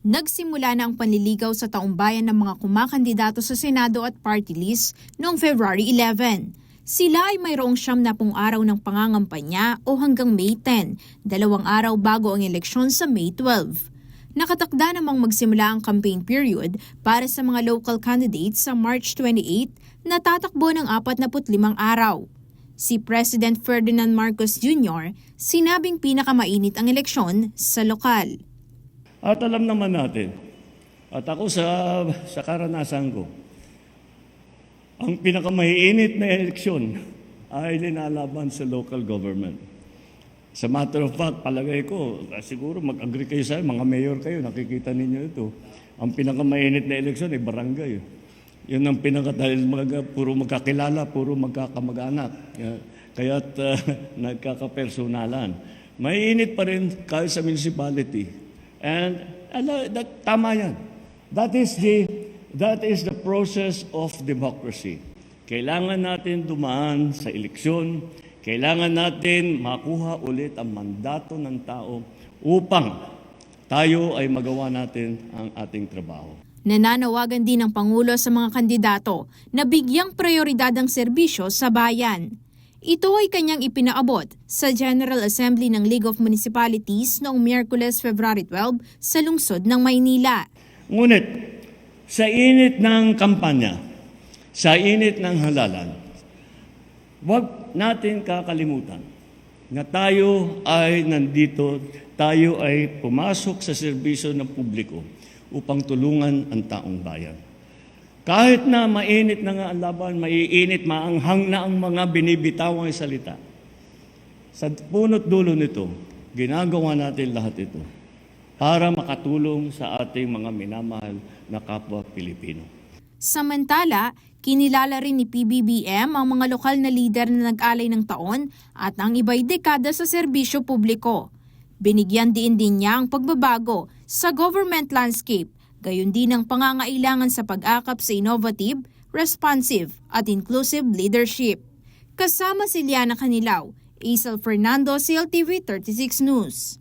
Nagsimula na ang panliligaw sa taong bayan ng mga kumakandidato sa Senado at party list noong February 11. Sila ay mayroong siyam na pong araw ng pangangampanya o hanggang May 10, dalawang araw bago ang eleksyon sa May 12. Nakatakda namang magsimula ang campaign period para sa mga local candidates sa March 28 na tatakbo ng 45 araw. Si President Ferdinand Marcos Jr. sinabing pinakamainit ang eleksyon sa lokal. At alam naman natin, at ako sa, sa karanasan ko, ang pinakamaiinit na eleksyon ay linalaban sa local government. Sa matter of fact, palagay ko, siguro mag-agree kayo sa mga mayor kayo, nakikita ninyo ito. Ang pinakamainit na eleksyon ay barangay. Yun ang pinaka, dahil mga, puro magkakilala, puro magkakamag-anak. Kaya- Kaya't uh, nagkakapersonalan. Mainit pa rin kahit sa municipality. And ala, that, tama yan. That is the that is the process of democracy. Kailangan natin dumaan sa eleksyon. Kailangan natin makuha ulit ang mandato ng tao upang tayo ay magawa natin ang ating trabaho. Nananawagan din ng Pangulo sa mga kandidato na bigyang prioridad ang serbisyo sa bayan. Ito ay kanyang ipinaabot sa General Assembly ng League of Municipalities noong Miyerkules, February 12 sa lungsod ng Maynila. Ngunit, sa init ng kampanya, sa init ng halalan, huwag natin kakalimutan na tayo ay nandito, tayo ay pumasok sa serbisyo ng publiko upang tulungan ang taong bayan. Kahit na mainit na nga ang laban, maiinit, maanghang na ang mga binibitawang salita. Sa punot dulo nito, ginagawa natin lahat ito para makatulong sa ating mga minamahal na kapwa Pilipino. Samantala, kinilala rin ni PBBM ang mga lokal na lider na nag-alay ng taon at ang iba'y dekada sa serbisyo publiko. Binigyan din din niya ang pagbabago sa government landscape, gayon din ang pangangailangan sa pag-akap sa innovative, responsive at inclusive leadership. Kasama si Liana Canilaw, Isel Fernando, CLTV 36 News.